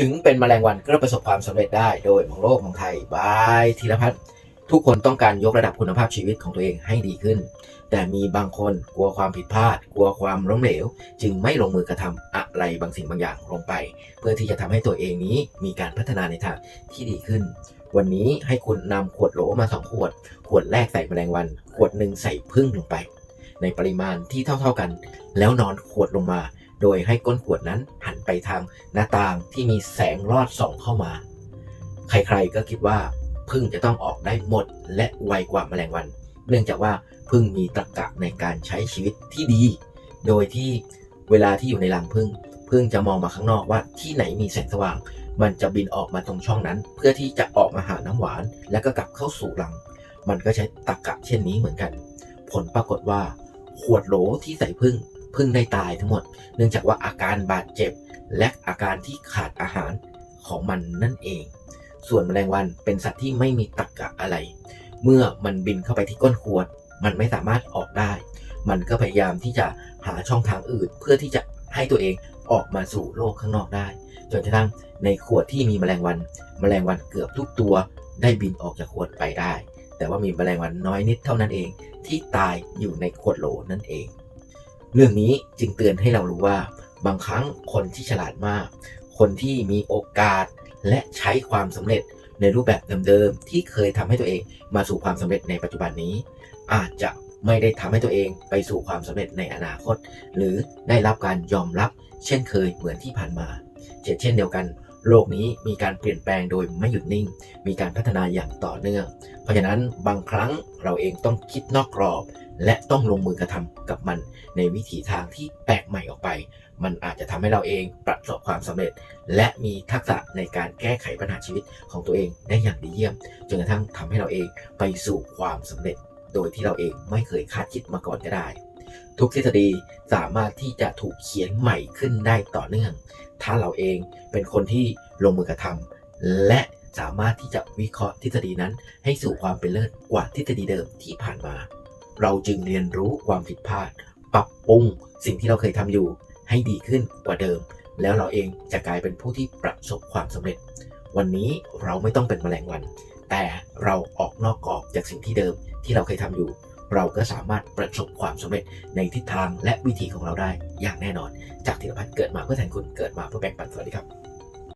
ถึงเป็นแมลงวันก็ประสบความสำเร็จได้โดยมองโลกมองไทยบายธีรพัฒน์ทุกคนต้องการยกระดับคุณภาพชีวิตของตัวเองให้ดีขึ้น แต่มีบางคนกลัวความผิดพลาด กลัวความล้มเหลว จึงไม่ลงมือกระทำอะไรบางสิ่งบางอย่างลงไป เพื่อที่จะทำให้ตัวเองนี้มีการพัฒนาในทางที่ดีขึ้น วันนี้ให้คุณนำขวดโหลมาสองขวด ขวดแรกใส่แมลงวัน ขวดหนึ่งใส่พึ่งลงไป ในปริมาณที่เท่า ๆกัน แล้วนอนขวดลงมา โดยให้ก้นขวดนั้นหันไปทางหน้าต่างที่มีแสงรอดส่องเข้ามา ใครๆก็คิดว่าพึ่งจะต้องออกได้หมดและไวกว่าแมลงวัน เนื่องจากว่าพึ่งมีตรรกะในการใช้ชีวิตที่ดี โดยที่เวลาที่อยู่ในรังพึ่งพึ่งจะมองมาข้างนอกว่าที่ไหนมีแสงสว่าง มันจะบินออกมาตรงช่องนั้น เพื่อที่จะออกมาหาน้ำหวาน แล้วก็กลับเข้าสู่รัง มันก็ใช้ตรรกะเช่นนี้เหมือนกัน ผลปรากฏว่า ขวดโหลที่ใส่พึ่ง พึ่งได้ตายทั้งหมด เนื่องจากว่าอาการบาดเจ็บ และอาการที่ขาดอาหารของมันนั่นเอง ส่วนแมลงวันเป็นสัตว์ที่ไม่มีตรรกะอะไร เมื่อมันบินเข้าไปที่ก้นขวด มันไม่สามารถออกได้ มันก็พยายามที่จะหาช่องทางอื่น เพื่อที่จะให้ตัวเองออกมาสู่โลกข้างนอกได้ จนกระทั่งในขวดที่มีแมลงวัน แมลงวันเกือบทุกตัวได้บินออกจากขวดไปได้ แต่ว่ามีแมลงวันน้อยนิดเท่านั้นเองที่ตายอยู่ในขวดโหลนั่นเอง เรื่องนี้จึงเตือนให้เรารู้ว่า บางครั้งคนที่ฉลาดมาก คนที่มีโอกาสและใช้ความสำเร็จในรูปแบบเดิมๆที่เคยทำให้ตัวเองมาสู่ความสำเร็จในปัจจุบันนี้ อาจจะไม่ได้ทำให้ตัวเองไปสู่ความสำเร็จในอนาคต หรือได้รับการยอมรับเช่นเคยเหมือนที่ผ่านมาเช่นเช่นเดียวกัน โลกนี้มีการเปลี่ยนแปลงโดยไม่หยุดนิ่ง มีการพัฒนาอย่างต่อเนื่อง เพราะฉะนั้นบางครั้งเราเองต้องคิดนอกกรอบ และต้องลงมือกระทำกับมันในวิถีทางที่แปลกใหม่ออกไป มันอาจจะทำให้เราเองประสบความสำเร็จ และมีทักษะในการแก้ไขปัญหาชีวิตของตัวเองได้อย่างดีเยี่ยม จนกระทั่งทำให้เราเองไปสู่ความสำเร็จ โดยที่เราเองไม่เคยคาดคิดมาก่อนก็ได้ ทุกทฤษฎีสามารถที่จะถูกเขียนใหม่ขึ้นได้ต่อเนื่อง ถ้าเราเองเป็นคนที่ลงมือกระทำและสามารถที่จะวิเคราะห์ทฤษฎีนั้น ให้สู่ความเป็นเลิศกว่าทฤษฎีเดิมที่ผ่านมา เราจึงเรียนรู้ความผิดพลาด ปรับปรุงสิ่งที่เราเคยทำอยู่ ให้ดีขึ้นกว่าเดิม แล้วเราเองจะกลายเป็นผู้ที่ประสบความสำเร็จ วันนี้เราไม่ต้องเป็นแมลงวัน แต่เราออกนอกกรอบจากสิ่งที่เดิมที่เราเคยทำอยู่ เราก็สามารถประสบความสำเร็จในทิศทางและวิธีของเราได้อย่างแน่นอน จากธีรพัฒน์เกิดมาเพื่อแทนคุณเกิดมาเพื่อแบ่งปันสวัสดีครับ